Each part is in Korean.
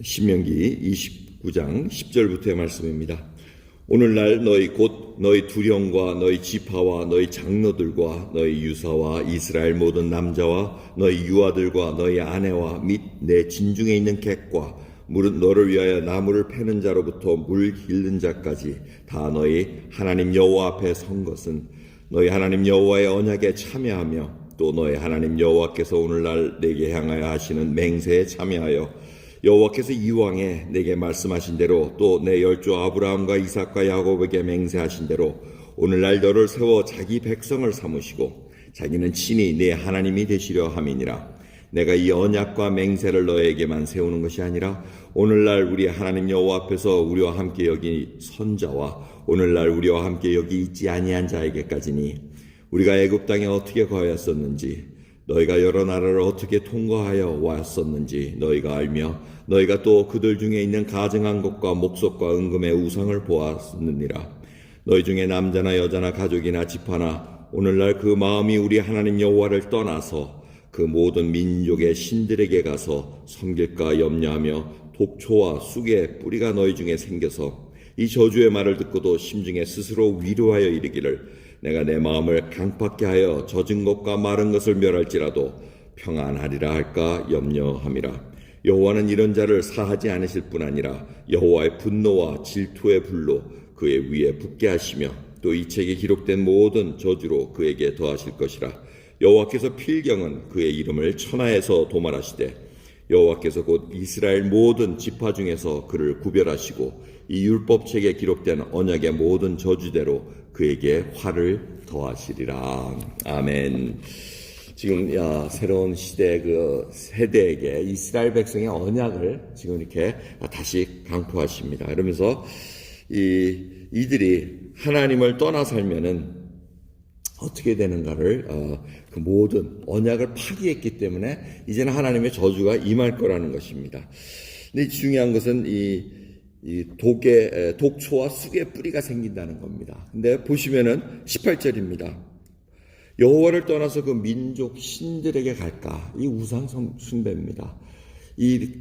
신명기 29장 10절부터의 말씀입니다. 오늘날 너희 곧 너희 두령과 너희 지파와 너희 장로들과 너희 유사와 이스라엘 모든 남자와 너희 유아들과 너희 아내와 및 내 진중에 있는 객과 물은 너를 위하여 나무를 패는 자로부터 물 길는 자까지 다 너희 하나님 여호와 앞에 선 것은 너희 하나님 여호와의 언약에 참여하며 또 너희 하나님 여호와께서 오늘날 내게 향하여 하시는 맹세에 참여하여 여호와께서 이왕에 내게 말씀하신 대로 또 내 열조 아브라함과 이삭과 야곱에게 맹세하신 대로 오늘날 너를 세워 자기 백성을 삼으시고 자기는 친히 내 하나님이 되시려 함이니라. 내가 이 언약과 맹세를 너에게만 세우는 것이 아니라 오늘날 우리 하나님 여호와 앞에서 우리와 함께 여기 선자와 오늘날 우리와 함께 여기 있지 아니한 자에게까지니 우리가 애굽 땅에 어떻게 거하였었는지 너희가 여러 나라를 어떻게 통과하여 왔었는지 너희가 알며 너희가 또 그들 중에 있는 가증한 것과 목석과 은금의 우상을 보았느니라. 너희 중에 남자나 여자나 가족이나 집하나 오늘날 그 마음이 우리 하나님 여호와를 떠나서 그 모든 민족의 신들에게 가서 섬길까 염려하며 독초와 쑥의 뿌리가 너희 중에 생겨서 이 저주의 말을 듣고도 심중에 스스로 위로하여 이르기를 내가 내 마음을 강팍게 하여 젖은 것과 마른 것을 멸할지라도 평안하리라 할까 염려함이라. 여호와는 이런 자를 사하지 않으실 뿐 아니라 여호와의 분노와 질투의 불로 그의 위에 붙게 하시며 또 이 책에 기록된 모든 저주로 그에게 더하실 것이라. 여호와께서 필경은 그의 이름을 천하에서 도말하시되 여호와께서 곧 이스라엘 모든 지파 중에서 그를 구별하시고 이 율법책에 기록된 언약의 모든 저주대로 그에게 화를 더하시리라. 아멘. 지금 야, 새로운 시대 그 세대에게 이스라엘 백성의 언약을 지금 이렇게 다시 강포하십니다. 그러면서 이 이들이 하나님을 떠나 살면은 어떻게 되는가를 어, 그 모든 언약을 파기했기 때문에 이제는 하나님의 저주가 임할 거라는 것입니다. 근데 중요한 것은 이, 이 독의 에, 독초와 쑥의 뿌리가 생긴다는 겁니다. 근데 보시면은 18절입니다. 여호와를 떠나서 그 민족 신들에게 갈까? 이 우상 숭배입니다. 이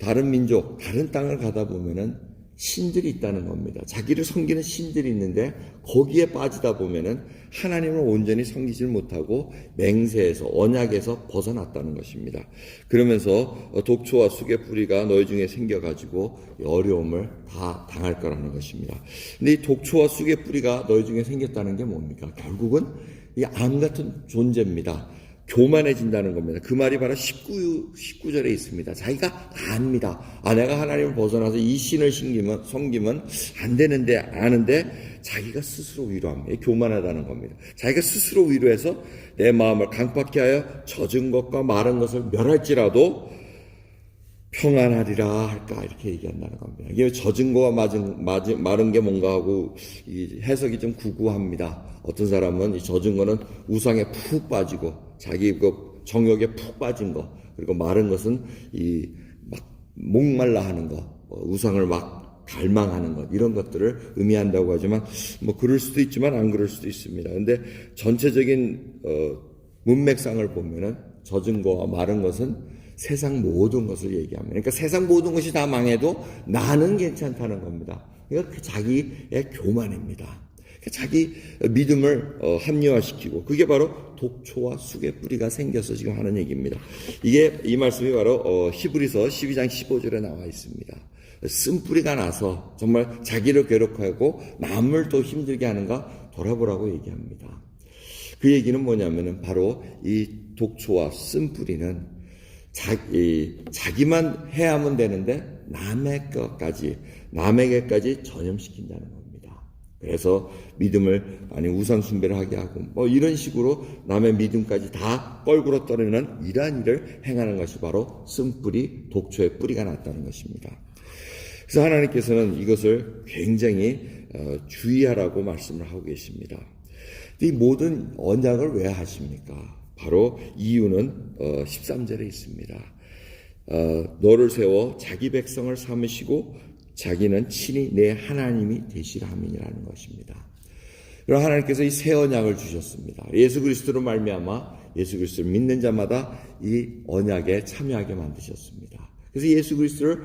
다른 민족, 다른 땅을 가다 보면은 신들이 있다는 겁니다. 자기를 섬기는 신들이 있는데 거기에 빠지다 보면은 하나님을 온전히 섬기질 못하고 맹세에서 언약에서 벗어났다는 것입니다. 그러면서 독초와 쑥의 뿌리가 너희 중에 생겨 가지고 어려움을 다 당할 거라는 것입니다. 근데 이 독초와 쑥의 뿌리가 너희 중에 생겼다는 게 뭡니까? 결국은 이 암 같은 존재입니다. 교만해진다는 겁니다. 그 말이 바로 19, 19절에 있습니다. 자기가 압니다. 아, 내가 하나님을 벗어나서 이 신을 섬기면, 섬기면 안 되는데, 아는데, 자기가 스스로 위로합니다. 교만하다는 겁니다. 자기가 스스로 위로해서 내 마음을 강팍케 하여 젖은 것과 마른 것을 멸할지라도 평안하리라 할까 이렇게 얘기한다는 겁니다. 이게 젖은 거와 맞은, 맞은, 마른 게 뭔가 하고 이 해석이 좀 구구합니다. 어떤 사람은 이 젖은 거는 우상에 푹 빠지고 자기 그 정욕에 푹 빠진 거 그리고 마른 것은 이 막 목말라 하는 거 어, 우상을 막 갈망하는 것 이런 것들을 의미한다고 하지만 뭐 그럴 수도 있지만 안 그럴 수도 있습니다. 근데 전체적인 어, 문맥상을 보면은 젖은 거와 마른 것은 세상 모든 것을 얘기합니다. 그러니까 세상 모든 것이 다 망해도 나는 괜찮다는 겁니다. 그러니까 그 자기의 교만입니다. 자기 믿음을 어, 합리화시키고 그게 바로 독초와 쑥의 뿌리가 생겨서 지금 하는 얘기입니다. 이게 이 말씀이 바로 어, 히브리서 12장 15절에 나와 있습니다. 쓴뿌리가 나서 정말 자기를 괴롭하고 남을 또 힘들게 하는가 돌아보라고 얘기합니다. 그 얘기는 뭐냐면은 바로 이 독초와 쓴뿌리는 자기, 자기만 해야만 되는데 남의 것까지, 남에게까지 전염시킨다는 겁니다. 그래서 믿음을, 아니, 우상숭배를 하게 하고, 뭐 이런 식으로 남의 믿음까지 다 뻘구러 떨어는 이러한 일을 행하는 것이 바로 쓴뿌리, 독초의 뿌리가 났다는 것입니다. 그래서 하나님께서는 이것을 굉장히 어, 주의하라고 말씀을 하고 계십니다. 이 모든 언약을 왜 하십니까? 바로 이유는 13절에 어, 있습니다. 어, 너를 세워 자기 백성을 삼으시고 자기는 친히 내 하나님이 되시라 함이라는 것입니다. 그럼 하나님께서 이 새 언약을 주셨습니다. 예수 그리스도로 말미암아 예수 그리스도를 믿는 자마다 이 언약에 참여하게 만드셨습니다. 그래서 예수 그리스도를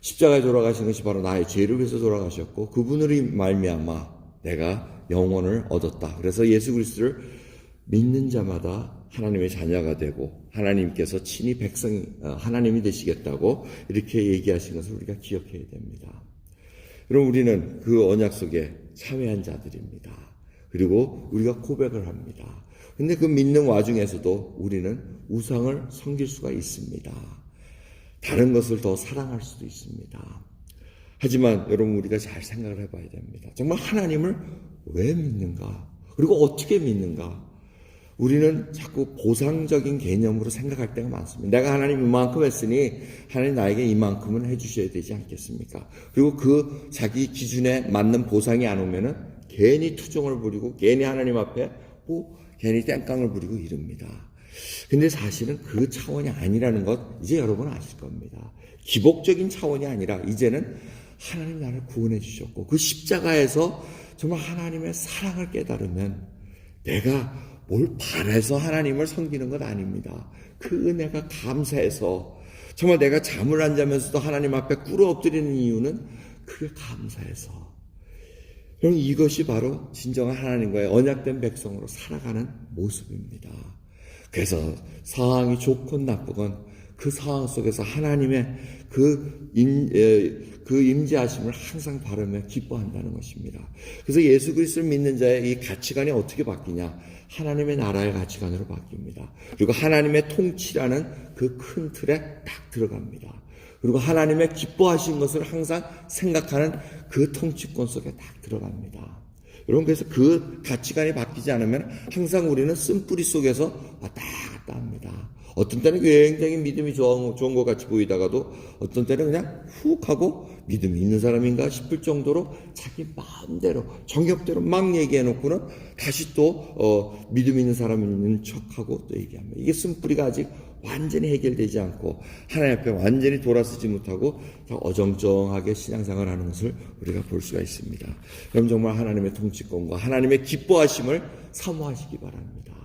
십자가에 돌아가신 것이 바로 나의 죄를 위해서 돌아가셨고 그분으로 말미암아 내가 영혼을 얻었다. 그래서 예수 그리스도를 믿는 자마다 하나님의 자녀가 되고 하나님께서 친히 백성 어, 하나님이 되시겠다고 이렇게 얘기하신 것을 우리가 기억해야 됩니다. 그럼 우리는 그 언약 속에 참여한 자들입니다. 그리고 우리가 고백을 합니다. 근데 그 믿는 와중에서도 우리는 우상을 섬길 수가 있습니다. 다른 것을 더 사랑할 수도 있습니다. 하지만 여러분 우리가 잘 생각을 해봐야 됩니다. 정말 하나님을 왜 믿는가? 그리고 어떻게 믿는가? 우리는 자꾸 보상적인 개념으로 생각할 때가 많습니다. 내가 하나님 이만큼 했으니 하나님 나에게 이만큼은 해주셔야 되지 않겠습니까? 그리고 그 자기 기준에 맞는 보상이 안 오면은 괜히 투정을 부리고 괜히 하나님 앞에 뭐 괜히 땡깡을 부리고 이릅니다. 근데 사실은 그 차원이 아니라는 것 이제 여러분 아실 겁니다. 기복적인 차원이 아니라 이제는 하나님 나를 구원해 주셨고 그 십자가에서 정말 하나님의 사랑을 깨달으면 내가 뭘 바래서 하나님을 섬기는 것 아닙니다. 그 은혜가 감사해서 정말 내가 잠을 안 자면서도 하나님 앞에 꿇어 엎드리는 이유는 그게 감사해서 여러분 이것이 바로 진정한 하나님과의 언약된 백성으로 살아가는 모습입니다. 그래서 상황이 좋건 나쁘건 그 상황 속에서 하나님의 그, 임, 에, 그 임재하심을 항상 바르며 기뻐한다는 것입니다. 그래서 예수 그리스도를 믿는 자의 이 가치관이 어떻게 바뀌냐? 하나님의 나라의 가치관으로 바뀝니다. 그리고 하나님의 통치라는 그 큰 틀에 딱 들어갑니다. 그리고 하나님의 기뻐하신 것을 항상 생각하는 그 통치권 속에 딱 들어갑니다. 여러분 그래서 그 가치관이 바뀌지 않으면 항상 우리는 쓴뿌리 속에서 왔다 갔다 합니다. 어떤 때는 굉장히 믿음이 좋은, 좋은 것 같이 보이다가도 어떤 때는 그냥 훅 하고 믿음이 있는 사람인가 싶을 정도로 자기 마음대로 정겹대로 막 얘기해 놓고는 다시 또 어, 믿음 있는 사람 있는 척하고 또 얘기합니다. 이게 쓴뿌리가 아직 완전히 해결되지 않고 하나님 앞에 완전히 돌아서지 못하고 어정쩡하게 신앙생활을 하는 것을 우리가 볼 수가 있습니다. 그럼 정말 하나님의 통치권과 하나님의 기뻐하심을 사모하시기 바랍니다.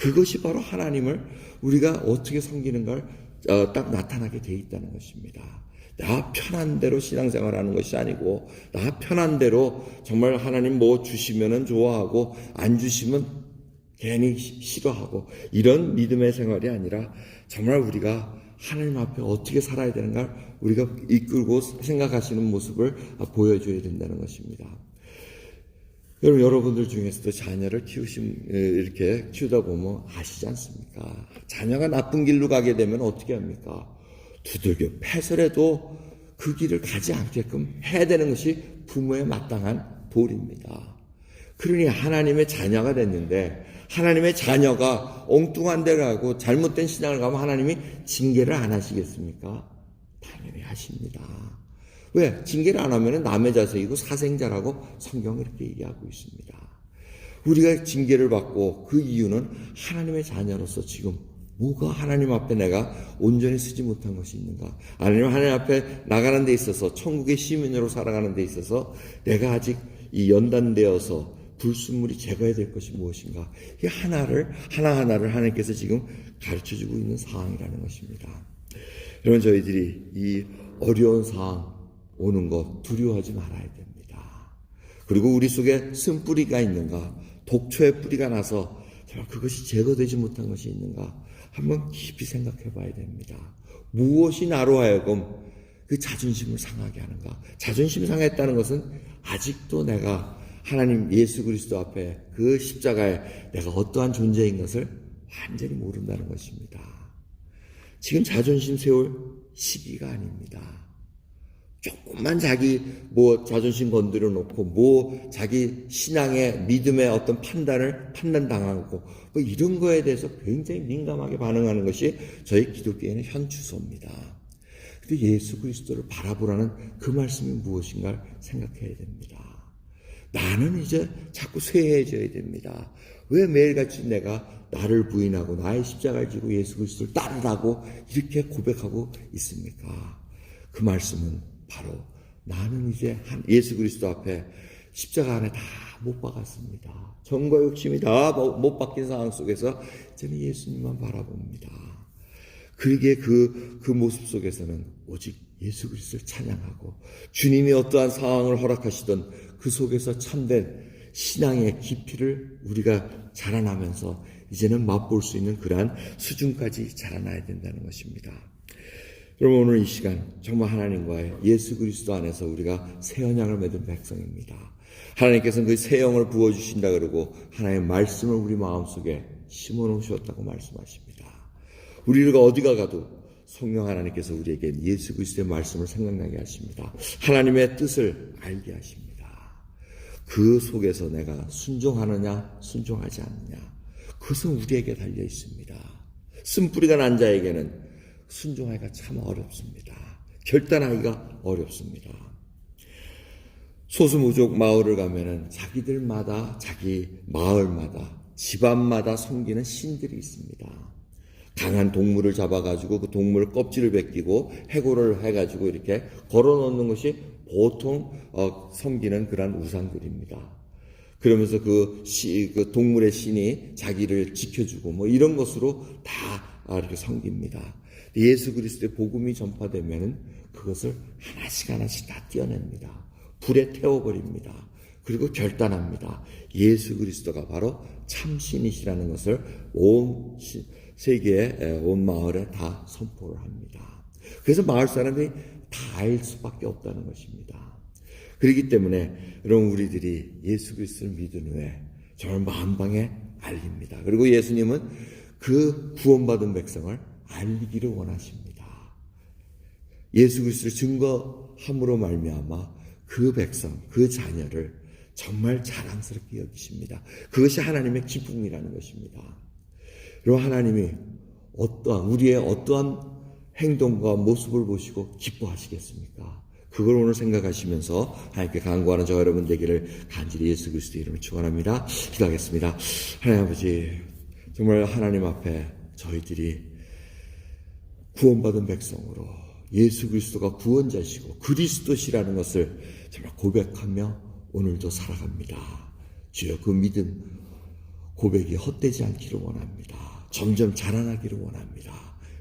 그것이 바로 하나님을 우리가 어떻게 섬기는가를 어, 딱 나타나게 돼 있다는 것입니다. 나 편한 대로 신앙생활 하는 것이 아니고, 나 편한 대로 정말 하나님 뭐 주시면은 좋아하고, 안 주시면 괜히 싫어하고, 이런 믿음의 생활이 아니라, 정말 우리가 하나님 앞에 어떻게 살아야 되는가 우리가 이끌고 생각하시는 모습을 보여줘야 된다는 것입니다. 여러분, 여러분들 중에서도 자녀를 키우심, 이렇게 키우다 보면 아시지 않습니까? 자녀가 나쁜 길로 가게 되면 어떻게 합니까? 두들겨 패설해도 그 길을 가지 않게끔 해야 되는 것이 부모의 마땅한 도리입니다. 그러니 하나님의 자녀가 됐는데 하나님의 자녀가 엉뚱한 데를 하고 잘못된 신앙을 가면 하나님이 징계를 안 하시겠습니까? 당연히 하십니다. 왜? 징계를 안 하면 남의 자식이고 사생자라고 성경은 이렇게 얘기하고 있습니다. 우리가 징계를 받고 그 이유는 하나님의 자녀로서 지금 뭐가 하나님 앞에 내가 온전히 쓰지 못한 것이 있는가? 아니면 하나님 앞에 나가는 데 있어서 천국의 시민으로 살아가는 데 있어서 내가 아직 이 연단되어서 불순물이 제거해야 될 것이 무엇인가? 이 하나를 하나하나를 하나님께서 지금 가르쳐 주고 있는 상황이라는 것입니다. 여러분 저희들이 이 어려운 상황 오는 것 두려워하지 말아야 됩니다. 그리고 우리 속에 쓴뿌리가 있는가? 독초의 뿌리가 나서 정말 그것이 제거되지 못한 것이 있는가? 한번 깊이 생각해 봐야 됩니다. 무엇이 나로 하여금 그 자존심을 상하게 하는가? 자존심 상했다는 것은 아직도 내가 하나님 예수 그리스도 앞에 그 십자가에 내가 어떠한 존재인 것을 완전히 모른다는 것입니다. 지금 자존심 세울 시기가 아닙니다. 조금만 자기 뭐 자존심 건드려 놓고 뭐 자기 신앙의 믿음의 어떤 판단을 판단 당하고 뭐 이런 거에 대해서 굉장히 민감하게 반응하는 것이 저희 기독교에는 현주소입니다. 근데 예수 그리스도를 바라보라는 그 말씀이 무엇인가 생각해야 됩니다. 나는 이제 자꾸 쇠해져야 됩니다. 왜 매일같이 내가 나를 부인하고 나의 십자가를 지고 예수 그리스도를 따르라고 이렇게 고백하고 있습니까? 그 말씀은 바로 나는 이제 한 예수 그리스도 앞에 십자가 안에 다 못 박았습니다. 정과 욕심이 다 못 박힌 상황 속에서 저는 예수님만 바라봅니다. 그게 그, 그 모습 속에서는 오직 예수 그리스도를 찬양하고 주님이 어떠한 상황을 허락하시던 그 속에서 참된 신앙의 깊이를 우리가 자라나면서 이제는 맛볼 수 있는 그러한 수준까지 자라나야 된다는 것입니다. 여러분 오늘 이 시간 정말 하나님과의 예수 그리스도 안에서 우리가 새 언약을 맺은 백성입니다. 하나님께서는 그 새 영을 부어 주신다 그러고 하나님의 말씀을 우리 마음속에 심어 놓으셨다고 말씀하십니다. 우리가 어디가 가도 성령 하나님께서 우리에게 예수 그리스도의 말씀을 생각나게 하십니다. 하나님의 뜻을 알게 하십니다. 그 속에서 내가 순종하느냐 순종하지 않느냐 그것은 우리에게 달려 있습니다. 쓴뿌리가 난 자에게는 순종하기가 참 어렵습니다. 결단하기가 어렵습니다. 소수무족 마을을 가면은 자기들마다 자기 마을마다 집안마다 섬기는 신들이 있습니다. 강한 동물을 잡아가지고 그 동물 껍질을 벗기고 해골을 해가지고 이렇게 걸어놓는 것이 보통 어, 섬기는 그러한 우상들입니다. 그러면서 그, 시, 그 동물의 신이 자기를 지켜주고 뭐 이런 것으로 다 아, 이렇게 섬깁니다. 예수 그리스도의 복음이 전파되면은 그것을 하나씩 하나씩 다 떼어냅니다. 불에 태워버립니다. 그리고 결단합니다. 예수 그리스도가 바로 참신이시라는 것을 온 시- 세계에 온 마을에 다 선포를 합니다. 그래서 마을 사람들이 다 알 수밖에 없다는 것입니다. 그렇기 때문에 여러분 우리들이 예수 그리스도를 믿은 후에 정말 만방에 알립니다. 그리고 예수님은 그 구원받은 백성을 알리기를 원하십니다. 예수 그리스도를 증거함으로 말미암아 그 백성, 그 자녀를 정말 자랑스럽게 여기십니다. 그것이 하나님의 기쁨이라는 것입니다. 여러분 하나님이 어떠한 우리의 어떠한 행동과 모습을 보시고 기뻐하시겠습니까? 그걸 오늘 생각하시면서 하나님께 간구하는 저 여러분 되기를 간절히 예수 그리스도 이름으로 축원합니다. 기도하겠습니다. 하나님 아버지 정말 하나님 앞에 저희들이 구원받은 백성으로 예수 그리스도가 구원자시고 그리스도시라는 것을 정말 고백하며 오늘도 살아갑니다. 주여 그 믿음 고백이 헛되지 않기를 원합니다. 점점 자라나기를 원합니다.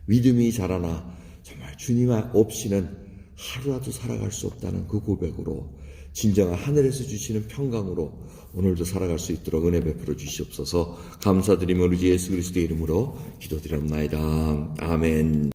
믿음이 자라나 정말 주님 없이는 하루라도 살아갈 수 없다는 그 고백으로 진정한 하늘에서 주시는 평강으로 오늘도 살아갈 수 있도록 은혜 베풀어 주시옵소서 감사드리며 우리 주 예수 그리스도의 이름으로 기도드립나이다. 아멘.